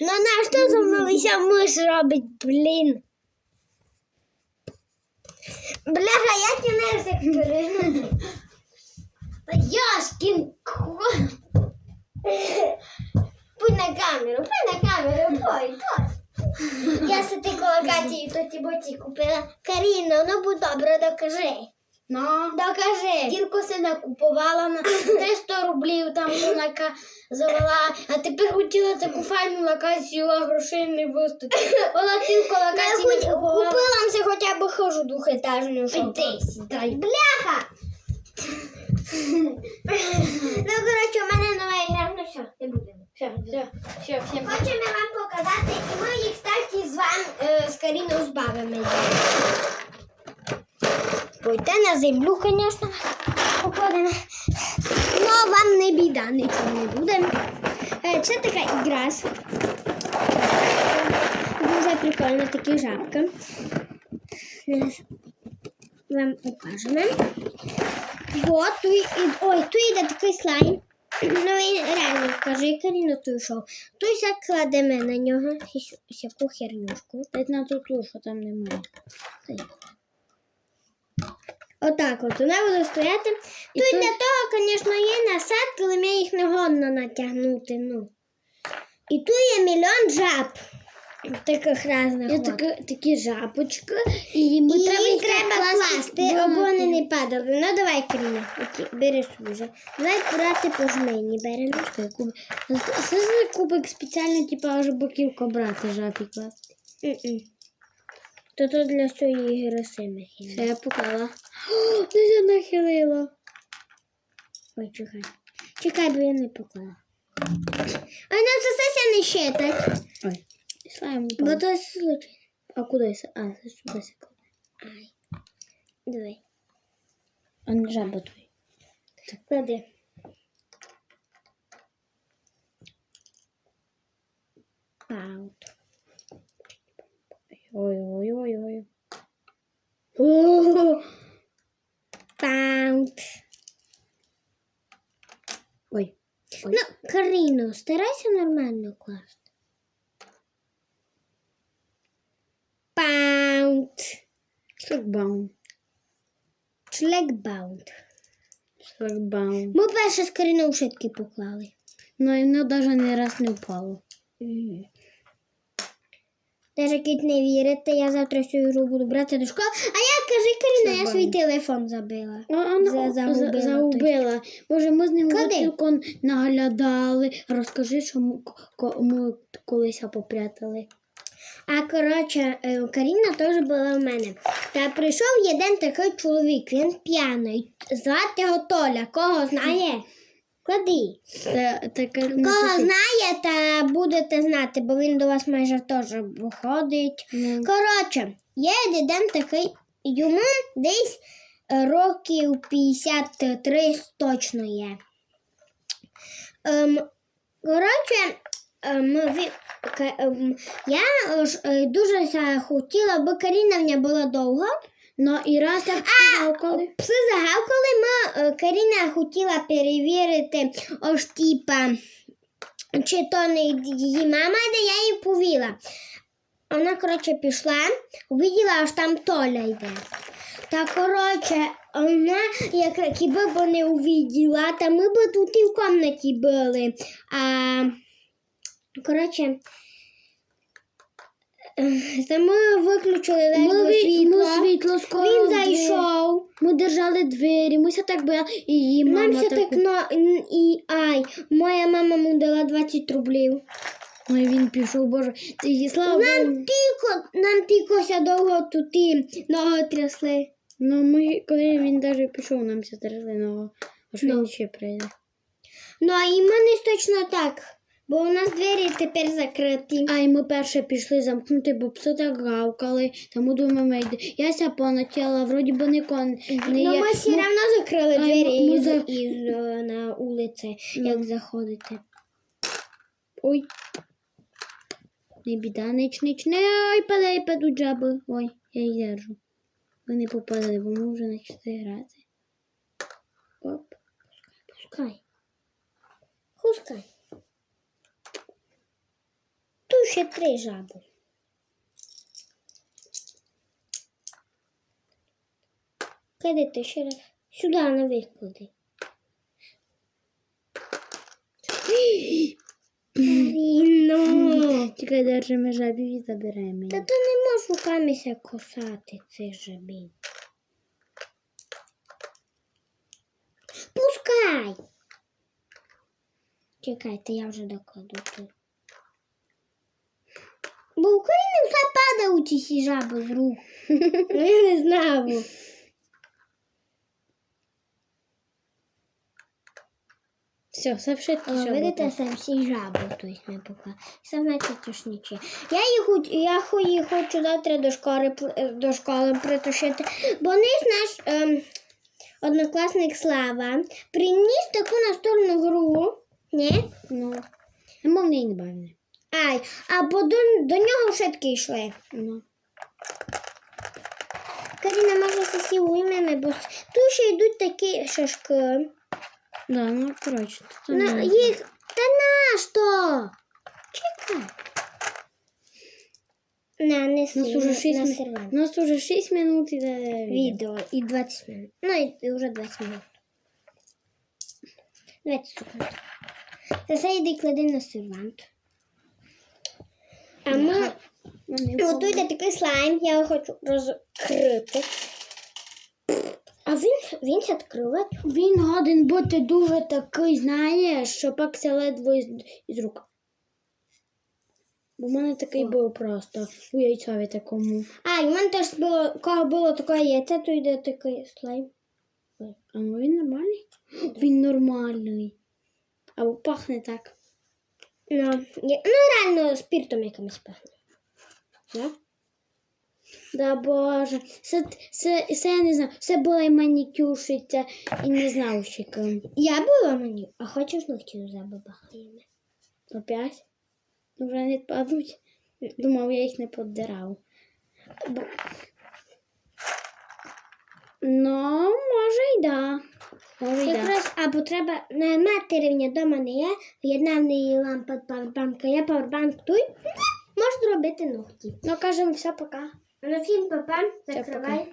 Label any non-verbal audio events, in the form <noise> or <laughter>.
Ну на що замилися миш робить, блін? Бляха, я кінець експерименту. Та Яшкін кот. Будь на камеру, будь на камеру, бой, бой. Я си ти коло Каті тоді боті купила. Каріно, ну будь добре, докажи. Ну, Докажи. Тільки си накупувала на 300 рублів, там вона завела, а тепер хотіла таку файну локацію, а грошей не вистачить. Вона тільки локацію не купувала. купила все хоча б хожу двохетажну. сідай. Бляха! ну, коротше, у мене нова ігра, ну все, не будемо. Все, все, все, всім. Хочемо вам показати, і ми їх, кстати, з вами е, з Каріною збавимо. Пойте на землю, звісно, попадемо. Ну, вам не біда, нічого не буде. Е, Це така ігра. Дуже прикольна така жабка. Вам покажемо. Вот, тут, ой, тут йде такий слайм. <clears throat> Ну він реально, кажи Каріно, той йшов. Той ся кладемо на нього всяку хернюшку. Дать на ту, що там немає. Отак от вона буде стояти. І Тут тут- для того, звісно, є насадки, але мені їх не годно натягнути. Ну. І тут є мільйон жаб. Таких різних. Є такі, такі жабочки, і ми І треба їх треба класти, бо аби вони не падали. Ну давай, оті, бери вже. Давай брати по жмені беремо. Це кубик спеціально, типу, боківку брати жабі класти. М-м. То то для своєї ігри саме. Все, я поклала. О, я нахилила. Ой, чекай. Чекай, бо я не поклала. А нам це все не щитать. Ой, слайм Бо упав. то случай. А куди це? А, це сюди сякло. Ай. Давай. А не жаба твій. Клади. Ой-ой-ой-ой. Паут. Ой. Ой. Ну, Каріно, старайся нормально класти. Паут. Шлагбаум. Шлекбаут. Шлагбаум. Ми перше з Каріною шитки поклали. Ну і воно навіть не раз не впало. Даже кіт не вірите, я завтра цю ігру буду брати до школи. А я кажи, Каріна, я свій телефон забила. А, а, ну, За- загубила за- загубила. Боже, ми з ним цілком наглядали. Розкажи, що ми, ко- ми колись попрятали. А коротше, е, Каріна теж була в мене. Та прийшов один такий чоловік, він п'яний. Звати його Толя. Кого знає? Клади. Та, таке Кого напиши. знає, та будете знати, бо він до вас майже теж виходить. Ну, Коротше, є один такий, йому десь е, років 53 точно є. Ем, коротше, ем, ка- ем, я ж, е, дуже захотіла, бо Каріна в мене була довго. Ну і раз я коли. Пси загавкали, ми, Каріна хотіла перевірити, ось типа, чи то не її мама, де я їй повіла. Вона, коротше, пішла, увиділа, аж там Толя йде. Та, коротше, вона, як кіби б не увиділа, та ми б тут і в кімнаті були. А, коротше, та ми виключили ледве ві- світло. ми світло скоро. Він зайшов. Ми держали двері, ми ся так бояли. І її мама Нам все так... но і ай, моя мама йому дала 20 рублів. Ой, він пішов, боже. І, слава Нам Богу. тільки, нам тільки ся довго тут і ноги трясли. Ну, ми, коли він навіть пішов, нам все трясли ногу. Аж Ну. він ще прийде. Ну а і мене точно так, бо у нас двері тепер закриті. А і ми перше пішли замкнути, бо пси так гавкали. Тому думаємо, йде. Я ся вроді би не Ну є. ми все Ну, одно закрили двері ми- ми за- із, е, на вулиці, Ну. як заходите. Ой. Не біда, нич, нич, не, ой, падай, падуть жаби. Ой, я їх держу. Ви не попадали, бо ми вже почали грати. Оп. Пускай. Пускай. Тут ще три жаби. Кидай ти ще раз. Сюди не виклади. Каріно. Чекай, держимо жабів і заберемо Та то не можу руками косати цих жабів. Пускай. Чекайте, я вже докладу тут. Бо в Україні все падає у ці жаби з рук. <laughs> Ну, Я не знаю. Все, все вшитки, що видите, це всі жаби тут не пока. Це значить тушничі. Я їх, я їх хочу завтра до школи, е, до школи притушити. Бо наш наш ем, однокласник Слава приніс таку настольну гру. Ні? Ну, мов не бавне. Ай, або до, до нього шибки йшли. Ну. Каріна може сусі уймемо, бо тут ще йдуть такі шашки. Да, ну, коротше. то На, не- їх. Та на що? Чекай. На, не У нас уже 6 на минут. нас уже 6 минут іде відео. Відео і 20 минут. Ну, і, і вже 20 минут. 20 секунд. Це все йди клади на сервант. А ми готуйте такий слайм, я його хочу розкрити. А він, він відкривати. Він годен бути дуже такий, знаєш, що пакся ледве із, із рук. Бо в мене такий був просто у яйцові такому. А, і в мене теж було, коли було таке яйце, то йде такий слайм. А ну він нормальний? Він нормальний. Або пахне так. Ну, я- ну реально спіртом якимось пахне. Да? Да боже, це, це, це я не знаю, це була і манікюрщиця, і не знавщиком. Я була мені, а хочеш ногті забабахаємо? Опять? Вже не падуть. Думав, я їх не поддирав. Бо- Ну, може й да. Може й да. Якраз або треба на мати рівня дома не є, в'єднав неї лампа павербанка, я павербанк той, можна робити ногті. Ну, кажемо, все, пока. А на всім папа, закривай.